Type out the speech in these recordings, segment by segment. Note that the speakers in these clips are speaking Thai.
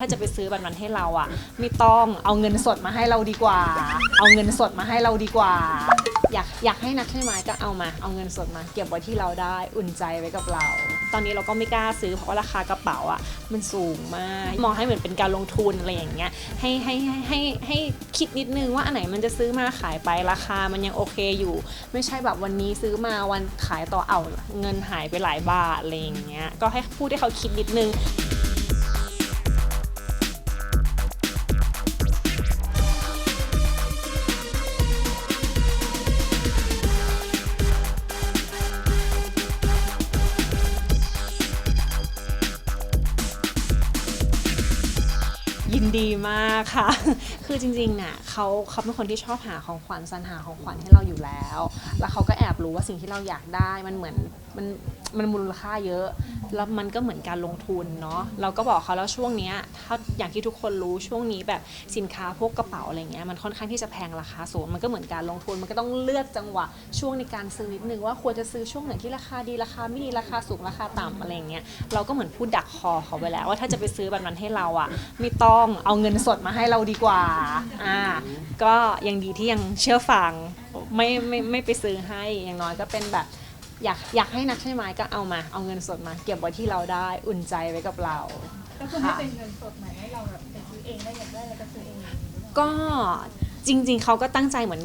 ถ้าจะไปซื้อแบบนั้นให้เราอะไม่ต้องเอาเงินสดมาให้เราดีกว่า เอาเงินสดมาให้เราดีกว่า อยากอยากให้นักใช่ไหมก็เอามา เอาเงินสดมา เก็บไว้ที่เราได้อุ่นใจไว้กับเรา ตอนนี้เราก็ไม่กล้าซื้อเพราะว่าราคากระเป๋าอะมันสูงมากมองให้เหมือนเป็นการลงทุนอะไรอย่างเงี้ยให้ให้ให้ให้ให้คิดนิดนึงว่าอันไหนมันจะซื้อมาขายไปราคามันยังโอเคอยู่ ไม่ใช่แบบวันนี้ซื้อมาวันขายต่อเอาเงินหายไปหลายบาทอะไรอย่างเงี้ยก็ให้พูดให้เขาคิดนิดนึง ยินดีมากค่ะ คือจริงๆน่ะเขาเขาเป็นคนที่ชอบหาของขวัญสรรหาของขวัญให้เราอยู่แล้ว แล้วเขาก็แอบรู้ว่าสิ่งที่เราอยากได้มันเหมือนมันมันมูลค่าเยอะ แล้วมันก็เหมือนการลงทุนเนาะเราก็บอกเขาแล้วช่วงเนี้ยถ้าอย่างที่ทุกคนรู้ช่วงนี้แบบสินค้าพวกกระเป๋าอะไรเงี้ยมันค่อนข้างที่จะแพงราคาสูงมันก็เหมือนการลงทุนมันก็ต้องเลือกจังหวะช่วงในการซื้อนิดนึงว่าควรจะซื้อช่วงไหนที่ราคาดีราคาไม่ดีราคาสูงราคาต่ำอะไรเงี้ยเราก็เหมือนพูดดักคอเขาไปแล้วว่าถ้าจะไปซื้อแบบนั้นให้เราอะไม่ต้องเอาเงินสดมาให้เราดีกว่าอ่าก็ยังดีที่ยังเชื่อฟังไม่ไม่ไม่ไปซื้อให้อย่างน้อยก็เป็นแบบอยากอยากให้นักใช่ไหมก็เอามาเอาเงินสดมา เก็บไว้ที่เราได้อุ่นใจไว้กับเรา ก็คือให้เป็นเงินสดเหมือนให้เราแบบไปซื้อเองได้อยากได้อะไรก็ซื้อเองก็ จริง ๆเขาก็ตั้งใจเหมือน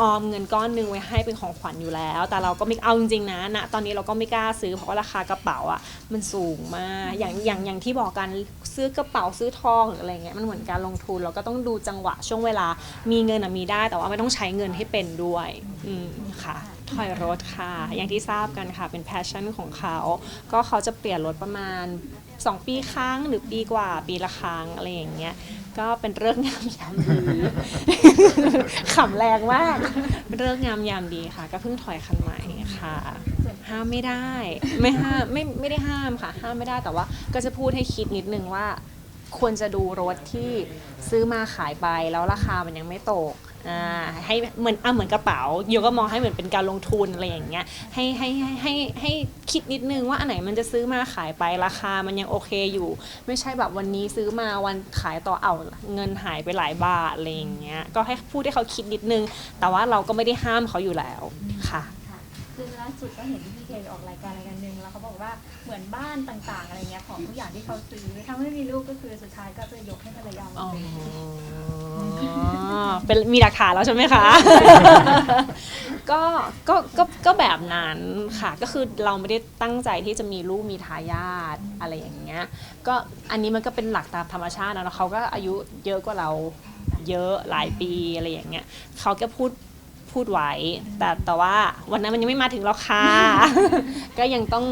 ออมเงินก้อนหนึงไว้ให้เป็นของขวัญอยู่แล้ว แต่เราก็ไม่เอาจริงๆนะณตอนนี้เราก็ไม่กล้าซื้อเพราะว่าราคากระเป๋าอะมันสูงมากอย่างอย่างอย่างที่บอกกันซื้อกระเป๋าซื้อทองหรืออะไรเงี้ยมันเหมือนการลงทุนเราก็ต้องดูจังหวะช่วงเวลา มีเงินอะมีได้ แต่ว่าไม่ต้องใช้เงินให้เป็นด้วยอืมค่ะถอยรถค่ะ อย่างที่ทราบกันค่ะเป็นแพชชั่นของเขา ก็เขาจะเปลี่ยนรถประมาณ 2 ปีครั้งหรือปีกว่าปีละครั้งอะไรอย่างเงี้ยก็เป็นเรื่องงามยามดีขำแรงมากเป็นเรื่องงามยามดีค่ะ ก็เพิ่งถอยคันใหม่ค่ะ ห้ามไม่ได้ไม่ห้ามไม่ไม่ได้ห้ามค่ะ ห้ามไม่ได้แต่ว่า ก็จะพูดให้คิดนิดนึงว่า ควรจะดูรถที่ซื้อมาขายไปแล้วราคามันยังไม่ตก อ่าให้เหมือนอะเหมือนกระเป๋าโยก็มองให้เหมือนเป็นการลงทุนอะไรอย่างเงี้ยให้ให้ให้ให้ให้คิดนิดนึงว่าอันไหนมันจะซื้อมาขายไปราคามันยังโอเคอยู่ ไม่ใช่แบบวันนี้ซื้อมาวันขายต่อเอาเงินหายไปหลายบาทอะไรอย่างเงี้ยก็ให้พูดให้เขาคิดนิดนึง แต่ว่าเราก็ไม่ได้ห้ามเขาอยู่แล้วค่ะ ค่ะคือล่าสุดก็เห็นที่พี่เคไปออกรายการรายการหนึ่งแล้วเขาบอกว่าเหมือนบ้านต่างๆ อะไรเงี้ยของทุกอย่างที่เขาซื้อถ้าไม่มีลูกก็คือสุดท้ายก็จะยกให้ภรรยาหมดอ๋อเลยเป็นมีหลักฐานแล้วใช่ไหมคะ ก็ก็ก็ก็แบบนั้นค่ะ ก็คือเราไม่ได้ตั้งใจที่จะมีลูกมีทายาทอะไรอย่างเงี้ย ก็อันนี้มันก็เป็นหลักตามธรรมชาตินะแล้วเขาก็อายุเยอะกว่าเราเยอะหลายปีอะไรอย่างเงี้ยเขาก็พูด พูดไว้ แต่แต่ว่าวันนั้นมันยังไม่มาถึงหรอกค่ะ ก็ยังต้อง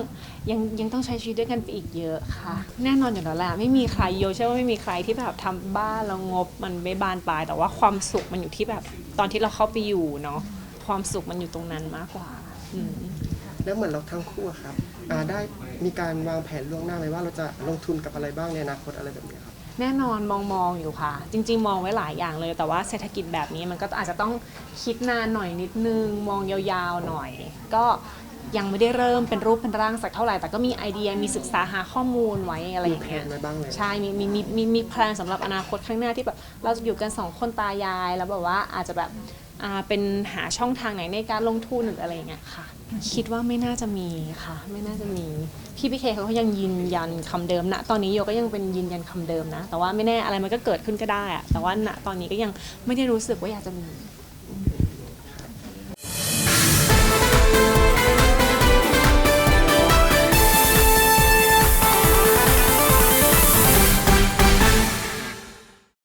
ยังยังต้องใช้ชีวิตด้วยกันไปอีกเยอะค่ะ แน่นอนอยู่แล้วแหละไม่มีใครโยเชื่อว่าไม่มีใครที่แบบทำบ้านแล้วงบมันไม่บานปลาย แต่ว่าความสุขมันอยู่ที่แบบตอนที่เราเข้าไปอยู่เนาะความสุขมันอยู่ตรงนั้นมากกว่าอืมแล้วเหมือนเราทั้งคู่อะครับอ่าได้มีการวางแผนล่วงหน้าไหมว่าเราจะลงทุนกับอะไรบ้างในอนาคตอะไรแบบเนี้ยครับ แน่นอนมองมองอยู่ค่ะ จริง ๆ มองไว้หลายอย่างเลย แต่ว่าเศรษฐกิจแบบนี้มันก็อาจจะต้องคิดนานหน่อยนิดนึง มองยาวๆหน่อย ก็ยังไม่ได้เริ่มเป็นรูปเป็นร่างสักเท่าไหร่ แต่ก็มีไอเดียมีศึกษาหาข้อมูลไว้อะไรอย่างเงี้ยมีแผนไว้บ้างเลย ใช่มีมีมีมีมีแพลนสำหรับอนาคตข้างหน้าที่แบบเราจะอยู่กันสองคนตายายแล้วแบบว่าอาจจะแบบ อ่าเป็นหาช่องทางไหนในการลงทุนหรืออะไรอย่างเงี้ยค่ะ คิดว่าไม่น่าจะมีค่ะ ไม่น่าจะมีพี่พีเคเขาก็ยังยืนยันคำเดิมนะตอนนี้โยก็ยังเป็นยืนยันคำเดิมนะ แต่ว่าไม่แน่อะไรมันก็เกิดขึ้นก็ได้อะแต่ว่าณตอนนี้ก็ยังไม่ได้รู้สึกว่าอยากจะมี